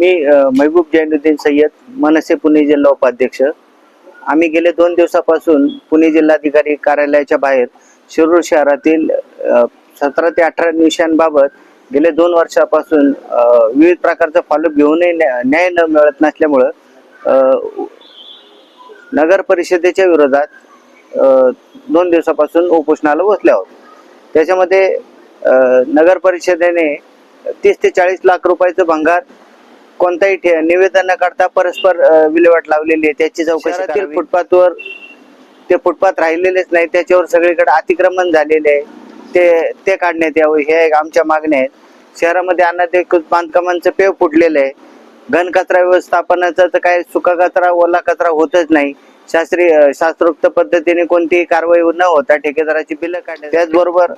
मी महबूब जैनुद्दीन सय्यद मनसे पुणे जिल्हा उपाध्यक्ष. आम्ही गेले दोन दिवसापासून पुणे जिल्हाधिकारी कार्यालयाच्या बाहेर शिरूर शहरातील सतरा ते अठरा विषयांबाबत गेले दोन वर्षापासून विविध प्रकारचा फॉलोअप घेऊनही न्या- न्याय न मिळत नसल्यामुळं नगर परिषदेच्या विरोधात दोन दिवसापासून उपोषणाला बसले आहोत. त्याच्यामध्ये नगर परिषदेने तीस ते चाळीस लाख रुपयाचं भंगार कोणताही निवेदन न करता परस्पर विल्हेवाट लावलेली आहे. त्याची चौकशी फुटपाथवर ते फुटपाथ राहिलेलेच नाही. त्याच्यावर सगळीकडे अतिक्रमण झालेले आहे. ते ते काढण्यात यावं. हे एक आमच्या मागण्या आहेत. शहरामध्ये अनाधिकृत बांधकामांचं पेव फुटलेलं आहे. घन कचरा व्यवस्थापनाचा तर काय सुका कचरा ओला कचरा होतच नाही. शास्त्रीय शास्त्रोक्त पद्धतीने कोणतीही कारवाई न होता ठेकेदाराची बिलं काढण्यात त्याचबरोबर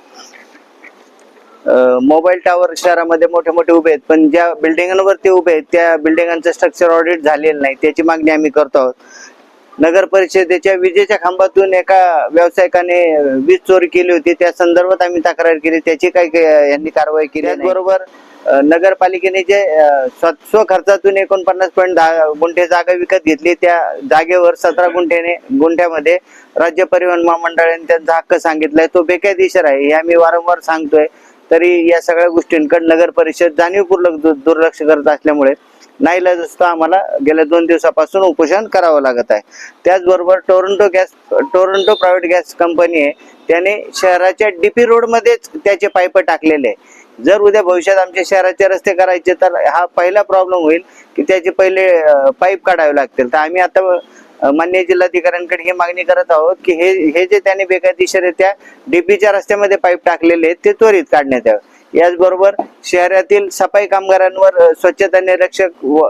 मोबाईल टावर शहरामध्ये मोठे मोठे उभे आहेत. पण ज्या बिल्डिंगांवरती उभे आहेत त्या बिल्डिंगांचं स्ट्रक्चर ऑडिट झालेलं नाही. त्याची मागणी आम्ही करतो आहोत. नगर परिषदेच्या विजेच्या खांबातून एका व्यावसायिकाने वीज चोरी केली होती. त्या संदर्भात आम्ही तक्रार केली. त्याची काही यांनी कारवाई केली त्याचबरोबर नगरपालिकेने जे स्व- स्वखर्चातून एकोणपन्नास पॉईंट दहा गुंठे जागा विकत घेतली. त्या जागेवर सतरा गुंठेने गुंठ्यामध्ये राज्य परिवहन महामंडळाने त्यांचा हक्क सांगितलाय. तो बेकायदेशीर आहे. हे आम्ही वारंवार सांगतोय. तरी या सगळ्या गोष्टींकडे नगर परिषद जाणीवपूर्वक दु- दुर्लक्ष करत असल्यामुळे नाईलाज असतो आम्हाला गेल्या दोन दिवसापासून उपोषण करावं लागत आहे. त्याचबरोबर Toronto gas Toronto private gas company आहे त्याने शहराच्या डीपी रोडमध्येच त्याचे पाईप टाकलेले आहे. जर उद्या भविष्यात आमच्या शहराचे रस्ते करायचे तर हा पहिला प्रॉब्लेम होईल की त्याचे पहिले पाईप काढावे लागतील. तर आम्ही आता मान्य जिल्हाधिकाऱ्यांकडे ही मागणी करत आहोत की हे हे जे त्यांनी बेकायदेशीरित्या डीपीच्या रस्त्यामध्ये पाईप टाकलेले आहेत ते त्वरित काढण्यात यावे. याचबरोबर शहरातील सफाई कामगारांवर स्वच्छता निरीक्षक व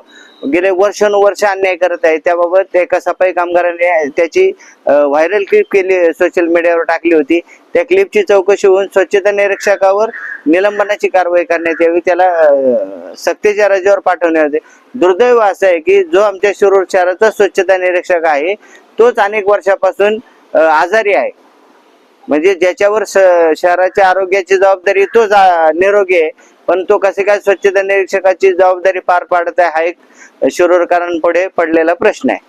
गेले वर्षानुवर्ष अन्याय करत आहे. त्याबाबत एका सफाई कामगाराने त्याची व्हायरल क्लिप केली सोशल मीडियावर टाकली होती. त्या क्लिपची चौकशी होऊन स्वच्छता निरीक्षकावर निलंबनाची कारवाई करण्यात यावी त्याला सक्तीच्या रजेवर पाठवण्यात यावे. दुर्दैव असं आहे की जो आमच्या शिरूर शहराचा स्वच्छता निरीक्षक आहे तोच अनेक वर्षापासून आजारी आहे. म्हणजे ज्याच्यावर शहराच्या आरोग्याची जबाबदारी तोच निरोगी आहे. पण तो कसे काय स्वच्छता निरीक्षकाची जबाबदारी पार पाडत आहे हा एक शिरूरकरांपुढे पडलेला प्रश्न आहे.